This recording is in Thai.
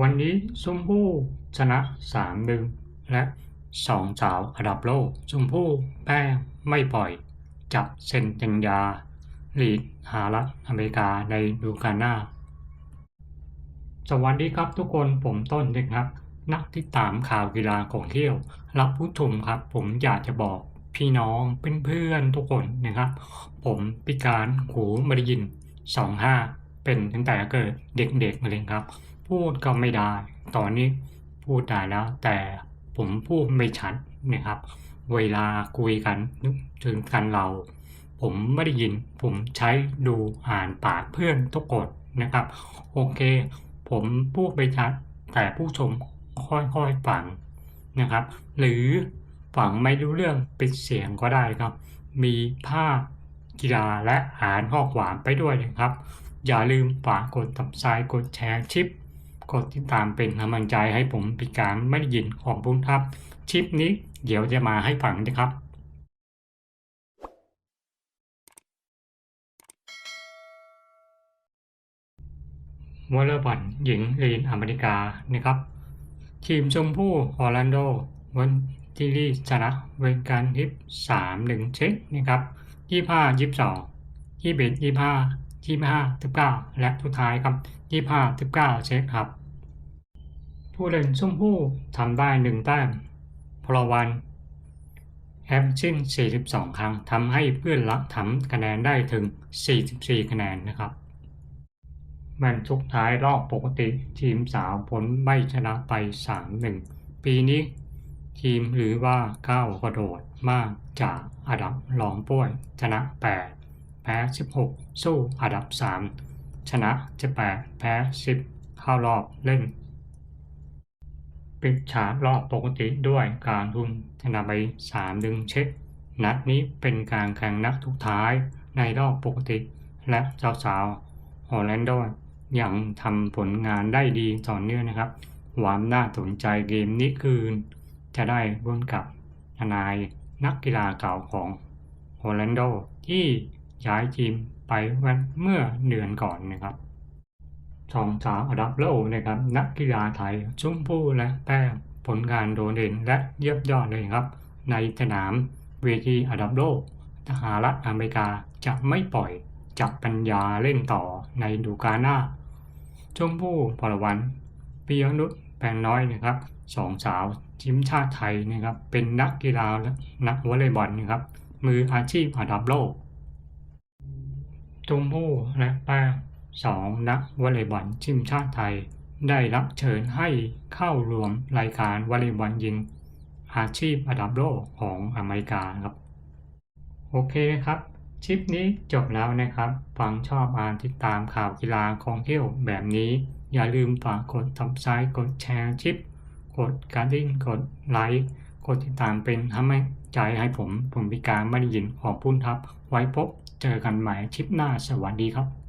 วันนี้ชมพู่ชนะสามหนึ่งและสองสาวอันดับโลกชมพู่แป้งไม่ปล่อย จับเซนสัญญาลีดหารัฐอเมริกาในดูกาลหน้า สวัสดีครับทุกคนผมต้นนะครับ นักที่ตามข่าวกีฬาของเที่ยว รับผู้ชมครับ ผมอยากจะบอกพี่น้องเพื่อนๆทุกคนนะครับ ผมพิการหูไม่ได้ยินสองห้าเป็นตั้งแต่เกิดเด็กๆมาเลยครับ พูดก็ไม่ได้ ตอนนี้พูดได้แล้ว แต่ผมพูดไม่ชัดนะครับ เวลาคุยกันถึงกันเรา ผมไม่ได้ยิน ผมใช้ดูอ่านปากเพื่อนทุกคนนะครับ โอเค ผมพูดไปชัด แต่ผู้ชมค่อยๆฟังนะครับ หรือฟังไม่รู้เรื่องเปิดเสียงก็ได้ครับ มีภาพกีฬาและอ่านข้อความไปด้วยนะครับ อย่าลืมฝากกดตับสายกดแชร์ชิป กดติดตามเป็นกำลังใจให้ผมพิการไม่ได้ยินของผมครับชิปนี้เดี๋ยวจะมาให้ฟังนะครับวอลเลย์บอลหญิงลีนอเมริกานะครับ ทีมชมพู่ออร์แลนโดวันที่ลีชนะเวนการทิปสามหนึ่งเช็คนะครับยี่ห้ายี่สิบสองยี่สิบเอ็ดยี่ห้ายี่ห้าสิบเก้าและสุดท้ายครับยี่ห้าสิบเก้าเช็คครับ ผู้เล่นชมพู่ทำได้หนึ่งแต้มพลวันแอมชิน42 ครั้งทำให้เพื่อนละทำคะแนนได้ถึง 44 คะแนนนะครับแมนชุกท้ายรอบปกติทีมสาวผลไม่ชนะไป 3-1 ปีนี้ ทีมหรือว่าก้าวกระโดดมากจากอันดับรองป่วย ชนะ 8 แพ้ 16 สู้อันดับ 3 ชนะ 18 แพ้ 10 เข้ารอบเล่น ปิดฉากรอบปกติด้วยการทุนชนะไป3ดึงเช็ค นัดนี้เป็นการแข่งนัดทุกท้ายในรอบปกติ และเจ้าสาวออร์แลนโดยังทำผลงานได้ดีต่อเนื่องนะครับ ความน่าสนใจเกมนี้คือจะได้ร่วมกับทนายนักกีฬาเก่าของออร์แลนโดที่ย้ายทีมไปวันเมื่อเดือนก่อนนะครับ สองสาวอันดับโลกนะครับ นักกีฬาไทยชมพู่และแป้งผลงานโดดเด่นและเยี่ยมยอดเลยครับ ในสนามเวทีอันดับโลกสหรัฐอเมริกาจะไม่ปล่อยจับปัญญาเล่นต่อในดูกาลหน้าชมพู่พลวันปิยนุชแปลงน้อยนะครับสองสาวทีมชาติไทยนะครับ เป็นนักกีฬาและนักวอลเลย์บอลนะครับ มืออาชีพอันดับโลกชมพู่และแป้ง สองนักวอลเลย์บอลทีมชาติไทย ได้รับเชิญให้เข้ารวมรายการวอลเลย์บอลหญิง อาชีพอันดับโลกของอเมริกาครับ โอเคครับคลิปนี้จบแล้วนะครับ ฟังชอบอ่านติดตามข่าวกีฬาของเที่ยวแบบนี้ อย่าลืมฝากกดทับซ้ายกดแชร์ชิป กดกระดิ่งกดไลค์กดติดตามเป็นทำให้ใจให้ผมผมพิการไม่ได้ยินขอบคุณครับ ไว้พบเจอกันใหม่คลิปหน้าสวัสดีครับ